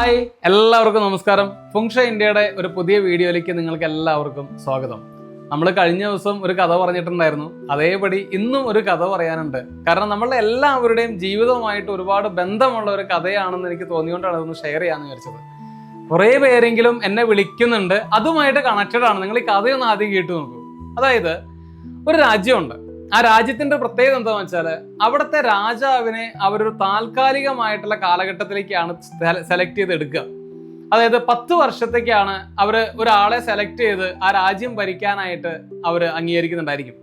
Hi എല്ലാവർക്കും നമസ്കാരം. ഫുങ്ഷ ഇന്ത്യയുടെ ഒരു പുതിയ വീഡിയോയിലേക്ക് നിങ്ങൾക്ക് എല്ലാവർക്കും സ്വാഗതം. നമ്മൾ കഴിഞ്ഞ ദിവസം ഒരു കഥ പറഞ്ഞിട്ടുണ്ടായിരുന്നു. അതേപടി ഇന്നും ഒരു കഥ പറയാനുണ്ട്. കാരണം നമ്മളുടെ എല്ലാവരുടെയും ജീവിതവുമായിട്ട് ഒരുപാട് ബന്ധമുള്ള ഒരു കഥയാണെന്ന് എനിക്ക് തോന്നിയോണ്ടാണ് അതൊന്ന് ഷെയർ ചെയ്യാന്ന് വിചാരിച്ചത്. കുറേ പേരെങ്കിലും എന്നെ വിളിക്കുന്നുണ്ട്. അതുമായിട്ട് കണക്റ്റഡ് ആണ്. നിങ്ങൾ ഈ കഥയൊന്ന് ആദ്യം കേട്ടു നോക്കൂ. അതായത് ഒരു രാജ്യമുണ്ട്. ആ രാജ്യത്തിന്റെ പ്രത്യേകത എന്താണെന്ന് വെച്ചാൽ അവിടുത്തെ രാജാവിനെ അവരൊരു താൽക്കാലികമായിട്ടുള്ള കാലഘട്ടത്തിലേക്കാണ് സെലക്ട് ചെയ്ത് എടുക്കുക. അതായത് പത്ത് വർഷത്തേക്കാണ് അവർ ഒരാളെ സെലക്ട് ചെയ്ത് ആ രാജ്യം ഭരിക്കാനായിട്ട് അവർ അംഗീകരിക്കുന്നുണ്ടായിരിക്കും.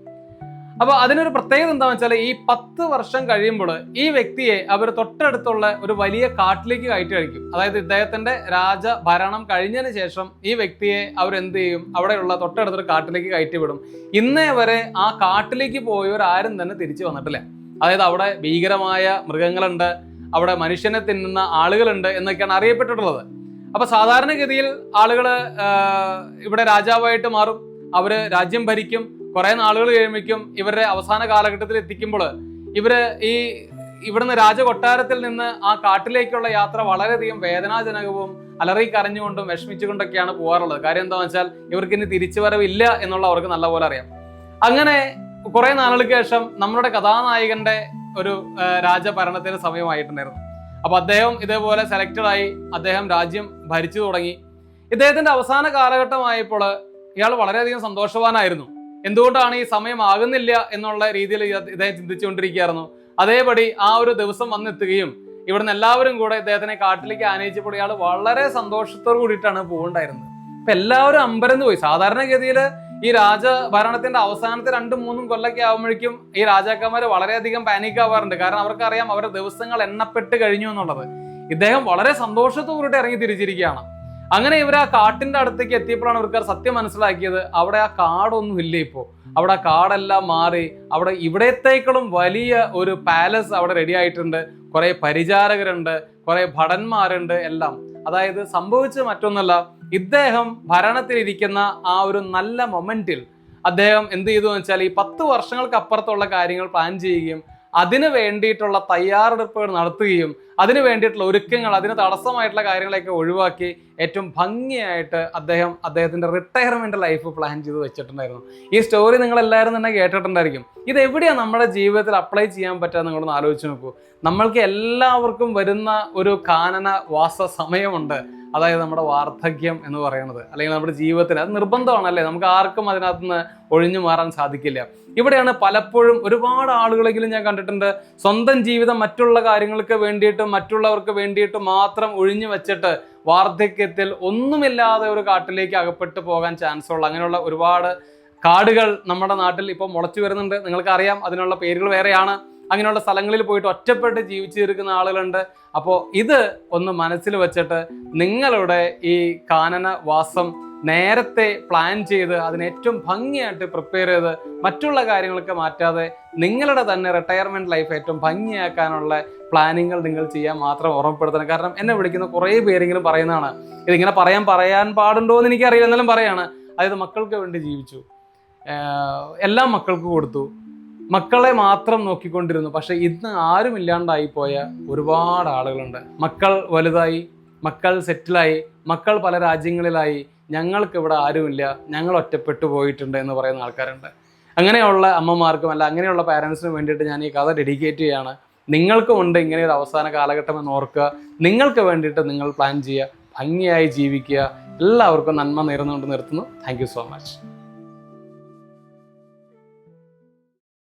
അപ്പൊ അതിനൊരു പ്രത്യേകത എന്താണെന്ന് വെച്ചാൽ ഈ പത്ത് വർഷം കഴിയുമ്പോൾ ഈ വ്യക്തിയെ അവർ തൊട്ടടുത്തുള്ള ഒരു വലിയ കാട്ടിലേക്ക് കയറ്റി കഴിക്കും അതായത് ഇദ്ദേഹത്തിന്റെ രാജ ഭരണം കഴിഞ്ഞതിന് ശേഷം ഈ വ്യക്തിയെ അവർ എന്ത് ചെയ്യും? അവിടെയുള്ള തൊട്ടടുത്തൊരു കാട്ടിലേക്ക് കയറ്റി വിടും. ഇന്നേ വരെ ആ കാട്ടിലേക്ക് പോയവർ ആരും തന്നെ തിരിച്ചു വന്നിട്ടില്ല. അതായത് അവിടെ ഭീകരമായ മൃഗങ്ങളുണ്ട് അവിടെ മനുഷ്യനെ തിന്നുന്ന ആളുകളുണ്ട് എന്നൊക്കെയാണ് അറിയപ്പെട്ടിട്ടുള്ളത്. അപ്പൊ സാധാരണഗതിയിൽ ആളുകൾ ഇവിടെ രാജാവായിട്ട് മാറും. അവർ രാജ്യം ഭരിക്കും. കുറെ നാളുകൾ കഴിയുമ്പോഴേക്കും ഇവരുടെ അവസാന കാലഘട്ടത്തിൽ എത്തിക്കുമ്പോൾ ഇവർ ഈ ഇവിടുന്ന് രാജകൊട്ടാരത്തിൽ നിന്ന് ആ കാട്ടിലേക്കുള്ള യാത്ര വളരെയധികം വേദനാജനകവും അലറി കരഞ്ഞുകൊണ്ടും വിഷമിച്ചുകൊണ്ടൊക്കെയാണ് പോകാറുള്ളത്. കാര്യം എന്താണെന്ന് വെച്ചാൽ ഇവർക്ക് ഇനി തിരിച്ചു വരവില്ല എന്നുള്ള അവർക്ക് നല്ലപോലെ അറിയാം. അങ്ങനെ കുറെ നാളുകൾക്ക് ശേഷം നമ്മുടെ കഥാനായകന്റെ ഒരു രാജഭരണത്തിന് സമയമായിട്ടുണ്ടായിരുന്നു. അപ്പൊ അദ്ദേഹം ഇതേപോലെ സെലക്റ്റഡ് ആയി അദ്ദേഹം രാജ്യം ഭരിച്ചു തുടങ്ങി. ഇദ്ദേഹത്തിന്റെ അവസാന കാലഘട്ടമായപ്പോൾ ഇയാൾ വളരെയധികം സന്തോഷവാനായിരുന്നു. എന്തുകൊണ്ടാണ് ഈ സമയം ആകുന്നില്ല എന്നുള്ള രീതിയിൽ ഇദ്ദേഹം ചിന്തിച്ചുകൊണ്ടിരിക്കുകയായിരുന്നു. അതേപടി ആ ഒരു ദിവസം വന്നെത്തുകയും ഇവിടുന്ന് എല്ലാവരും കൂടെ ഇദ്ദേഹത്തിനെ കാട്ടിലേക്ക് ആനയിച്ചപ്പോൾ ഇയാൾ വളരെ സന്തോഷത്തോടു കൂടിയിട്ടാണ് പോകണ്ടായിരുന്നത് അപ്പൊ എല്ലാവരും അമ്പരന്ന് പോയി. സാധാരണഗതിയിൽ ഈ രാജ ഭരണത്തിന്റെ അവസാനത്തെ രണ്ടും മൂന്നും കൊല്ലൊക്കെ ആകുമ്പോഴേക്കും ഈ രാജാക്കന്മാർ വളരെയധികം പാനിക് ആവാറുണ്ട്. കാരണം അവർക്കറിയാം അവരുടെ ദിവസങ്ങൾ എണ്ണപ്പെട്ട് കഴിഞ്ഞു എന്നുള്ളത്. ഇദ്ദേഹം വളരെ സന്തോഷത്തോടുകൂടി ഇറങ്ങി തിരിച്ചിരിക്കുകയാണ്. അങ്ങനെ ഇവർ ആ കാട്ടിന്റെ അടുത്തേക്ക് എത്തിയപ്പോഴാണ് ഇവർക്ക് സത്യം മനസ്സിലാക്കിയത്. അവിടെ ആ കാടൊന്നും ഇല്ല ഇപ്പോ? അവിടെ ആ കാടെല്ലാം മാറി അവിടെ ഇവിടത്തേക്കളും വലിയ ഒരു പാലസ് അവിടെ റെഡി ആയിട്ടുണ്ട്. കുറെ പരിചാരകരുണ്ട് കുറെ ഭടന്മാരുണ്ട് എല്ലാം. അതായത് സംഭവിച്ച മറ്റൊന്നല്ല ഇദ്ദേഹം ഭരണത്തിലിരിക്കുന്ന ആ ഒരു നല്ല മൊമെന്റിൽ അദ്ദേഹം എന്ത് ചെയ്തു എന്ന് വെച്ചാൽ ഈ പത്ത് വർഷങ്ങൾക്ക് അപ്പുറത്തുള്ള കാര്യങ്ങൾ പ്ലാൻ ചെയ്യുകയും അതിന് വേണ്ടിയിട്ടുള്ള തയ്യാറെടുപ്പുകൾ നടത്തുകയും അതിന് വേണ്ടിയിട്ടുള്ള ഒരുക്കങ്ങൾ അതിന് തടസ്സമായിട്ടുള്ള കാര്യങ്ങളൊക്കെ ഒഴിവാക്കി ഏറ്റവും ഭംഗിയായിട്ട് അദ്ദേഹം അദ്ദേഹത്തിന്റെ റിട്ടയർമെന്റ് ലൈഫ് പ്ലാൻ ചെയ്ത് വെച്ചിട്ടുണ്ടായിരുന്നു. ഈ സ്റ്റോറി നിങ്ങൾ എല്ലാവരും തന്നെ കേട്ടിട്ടുണ്ടായിരിക്കും. ഇത് എവിടെയാണ് നമ്മുടെ ജീവിതത്തിൽ അപ്ലൈ ചെയ്യാൻ പറ്റുക നിങ്ങളൊന്ന് ആലോചിച്ച് നോക്കൂ. നമ്മൾക്ക് എല്ലാവർക്കും വരുന്ന ഒരു കാനന വാസ സമയമുണ്ട്. അതായത് നമ്മുടെ വാർദ്ധക്യം എന്ന് പറയുന്നത്. അല്ലെങ്കിൽ നമ്മുടെ ജീവിതത്തിൽ അത് നിർബന്ധമാണ് അല്ലേ നമുക്ക് ആർക്കും അതിനകത്ത് നിന്ന് ഒഴിഞ്ഞു മാറാൻ സാധിക്കില്ല. ഇവിടെയാണ് പലപ്പോഴും ഒരുപാട് ആളുകളെങ്കിലും ഞാൻ കണ്ടിട്ടുണ്ട് സ്വന്തം ജീവിതം മറ്റുള്ള കാര്യങ്ങൾക്ക് വേണ്ടിയിട്ടും മറ്റുള്ളവർക്ക് വേണ്ടിയിട്ട് മാത്രം ഒഴിഞ്ഞു വെച്ചിട്ട് വാർദ്ധക്യത്തിൽ ഒന്നുമില്ലാതെ ഒരു കാട്ടിലേക്ക് അകപ്പെട്ടു പോകാൻ ചാൻസ് ഉള്ള അങ്ങനെയുള്ള ഒരുപാട് കാടുകൾ നമ്മുടെ നാട്ടിൽ ഇപ്പോൾ മുളച്ചു വരുന്നുണ്ട്. നിങ്ങൾക്കറിയാം അതിനുള്ള പേരുകൾ വേറെയാണ്. അങ്ങനെയുള്ള സ്ഥലങ്ങളിൽ പോയിട്ട് ഒറ്റപ്പെട്ട് ജീവിച്ചു തീർക്കുന്ന ആളുകളുണ്ട്. അപ്പോൾ ഇത് ഒന്ന് മനസ്സിൽ വെച്ചിട്ട് നിങ്ങളുടെ ഈ കാനനവാസം നേരത്തെ പ്ലാൻ ചെയ്ത് അതിന് ഏറ്റവും ഭംഗിയായിട്ട് പ്രിപ്പയർ ചെയ്ത് മറ്റുള്ള കാര്യങ്ങളൊക്കെ മാറ്റാതെ നിങ്ങളുടെ തന്നെ റിട്ടയർമെന്റ് ലൈഫ് ഏറ്റവും ഭംഗിയാക്കാനുള്ള പ്ലാനിങ്ങൾ നിങ്ങൾ ചെയ്യാൻ മാത്രം ഓർമ്മപ്പെടുത്തണം. കാരണം എന്നെ വിളിക്കുന്ന കുറേ പേരെങ്കിലും പറയുന്നതാണ്. ഇതിങ്ങനെ പറയാൻ പറയാൻ പാടുണ്ടോ എന്ന് എനിക്കറിയില്ല. എന്നാലും പറയാണ്. അതായത് മക്കൾക്ക് വേണ്ടി ജീവിച്ചു. എല്ലാ മക്കൾക്ക് കൊടുത്തു. മക്കളെ മാത്രം നോക്കിക്കൊണ്ടിരുന്നു. പക്ഷെ ഇന്ന് ആരും ഇല്ലാണ്ടായി പോയ ഒരുപാട് ആളുകളുണ്ട്. മക്കൾ വലുതായി മക്കൾ സെറ്റിലായി മക്കൾ പല രാജ്യങ്ങളിലായി. ഞങ്ങൾക്ക് ഇവിടെ ആരുമില്ല. ഞങ്ങൾ ഒറ്റപ്പെട്ടു പോയിട്ടുണ്ട് എന്ന് പറയുന്ന ആൾക്കാരുണ്ട്. അങ്ങനെയുള്ള അമ്മമാർക്കും അല്ല അങ്ങനെയുള്ള പാരൻസിനും വേണ്ടിയിട്ട് ഞാൻ ഈ കഥ ഡെഡിക്കേറ്റ് ചെയ്യാണ്. നിങ്ങൾക്കും ഉണ്ട് ഇങ്ങനെ ഒരു അവസാന കാലഘട്ടം എന്ന് ഓർക്കുക. നിങ്ങൾക്ക് വേണ്ടിയിട്ട് നിങ്ങൾ പ്ലാൻ ചെയ്യുക. ഭംഗിയായി ജീവിക്കുക. എല്ലാവർക്കും നന്മ നേർന്നുകൊണ്ട് നിർത്തുന്നു. Thank so much